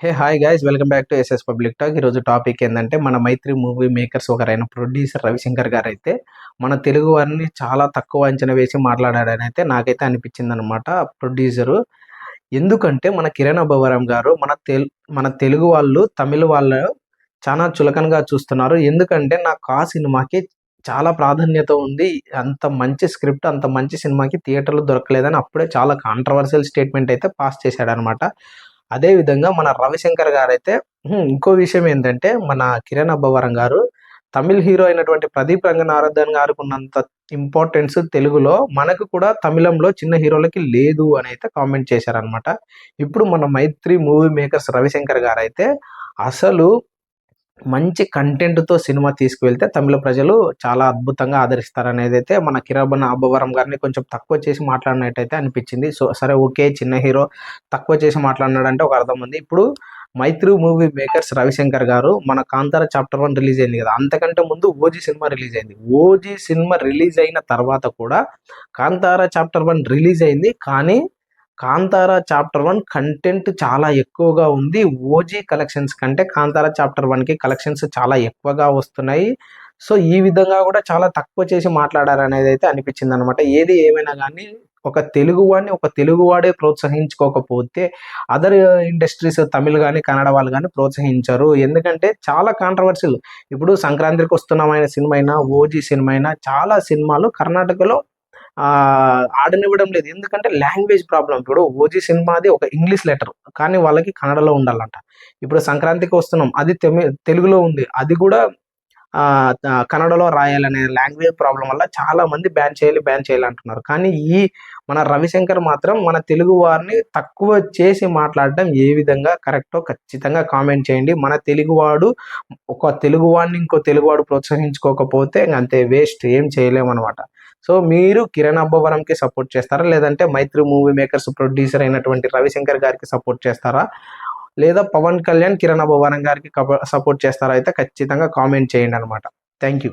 Hey hi guys welcome back to SS public talk ఈరోజు topic ఏంటంటే మన Mythri movie makers ఒకరైన ప్రొడ్యూసర్ రవిశంకర్ గారు అయితే మన తెలుగు వారిని చాలా తక్కువ అంచనా వేసి మాట్లాడాడని అయితే నాకైతే అనిపించింది అనమాట ప్రొడ్యూసరు ఎందుకంటే మన కిరణ్ అబ్బవరం గారు మన తెలు మన తెలుగు వాళ్ళు తమిళ వాళ్ళు చాలా చులకనగా చూస్తున్నారు. ఎందుకంటే నాకు ఆ సినిమాకి చాలా ప్రాధాన్యత ఉంది. అంత మంచి స్క్రిప్ట్ అంత మంచి సినిమాకి థియేటర్లు దొరకలేదని అప్పుడే చాలా కాంట్రవర్షియల్ స్టేట్మెంట్ అయితే పాస్ చేశాడనమాట అదే విధంగా మన రవిశంకర్ గారు అయితే ఇంకో విషయం ఏంటంటే మన కిరణ్ అబ్బవరం గారు తమిళ్ హీరో అయినటువంటి ప్రదీప్ రంగనాథన్ గారికి ఉన్నంత ఇంపార్టెన్స్ తెలుగులో మనకు కూడా తమిళంలో చిన్న హీరోలకి లేదు అని అయితే కామెంట్ చేశారనమాట ఇప్పుడు మన మైత్రి మూవీ మేకర్స్ రవిశంకర్ గారు అయితే అసలు మంచి కంటెంట్తో సినిమా తీసుకువెళ్తే తమిళ ప్రజలు చాలా అద్భుతంగా ఆదరిస్తారనేది అయితే మన కిరాబన్ అబ్బవరం గారిని కొంచెం తక్కువ చేసి మాట్లాడినట్టయితే అనిపించింది. సో సరే ఓకే చిన్న హీరో తక్కువ చేసి మాట్లాడినాడంటే ఒక అర్థం ఉంది. ఇప్పుడు మైత్రి మూవీ మేకర్స్ రవిశంకర్ గారు మన కాంతార చాప్టర్ వన్ రిలీజ్ అయింది కదా అంతకంటే ముందు ఓజీ సినిమా రిలీజ్ అయింది. ఓజీ సినిమా రిలీజ్ అయిన తర్వాత కూడా కాంతార చాప్టర్ వన్ రిలీజ్ అయింది. కానీ కాంతారా చాప్టర్ వన్ కంటెంట్ చాలా ఎక్కువగా ఉంది. ఓజీ కలెక్షన్స్ కంటే కాంతార చాప్టర్ వన్కి కలెక్షన్స్ చాలా ఎక్కువగా వస్తున్నాయి. సో ఈ విధంగా కూడా చాలా తక్కువ చేసి మాట్లాడారనేది అయితే అనిపించింది అనమాట ఏది ఏమైనా కానీ ఒక తెలుగువాడిని ఒక తెలుగు వాడే ప్రోత్సహించుకోకపోతే అదర్ ఇండస్ట్రీస్ తమిళ్ కానీ కన్నడ వాళ్ళు కానీ ప్రోత్సహించరు. ఎందుకంటే చాలా కాంట్రవర్షియల్ ఇప్పుడు సంక్రాంతికి వస్తున్నామైన సినిమా అయినా ఓజీ సినిమా అయినా చాలా సినిమాలు కర్ణాటకలో ఆడనివ్వడం లేదు. ఎందుకంటే లాంగ్వేజ్ ప్రాబ్లం ఇప్పుడు ఓజీ సినిమాది ఒక ఇంగ్లీష్ లెటర్. కానీ వాళ్ళకి కన్నడలో ఉండాలంట. ఇప్పుడు సంక్రాంతికి వస్తున్నాం. అది తెలుగులో ఉంది. అది కూడా కన్నడలో రాయాలనే లాంగ్వేజ్ ప్రాబ్లం వల్ల చాలా మంది బ్యాన్ చేయాలి బ్యాన్ చేయాలి అంటున్నారు. కానీ ఈ మన రవిశంకర్ మాత్రం మన తెలుగు వారిని తక్కువ చేసి మాట్లాడడం ఏ విధంగా కరెక్టో ఖచ్చితంగా కామెంట్ చేయండి. మన తెలుగువాడు ఒక తెలుగువాడిని ఇంకో తెలుగువాడు ప్రోత్సహించుకోకపోతే ఇంక అంతే వేస్ట్. ఏం చేయలేము అనమాట సో మీరు కిరణ్ అబ్బవరంకి సపోర్ట్ చేస్తారా? లేదంటే మైత్రి మూవీ మేకర్స్ ప్రొడ్యూసర్ అయినటువంటి రవిశంకర్ గారికి సపోర్ట్ చేస్తారా? లేదా పవన్ కళ్యాణ్ కిరణ్ అబ్బవరం గారికి సపోర్ట్ చేస్తారా? అయితే ఖచ్చితంగా కామెంట్ చేయండి అనమాట థ్యాంక్ యూ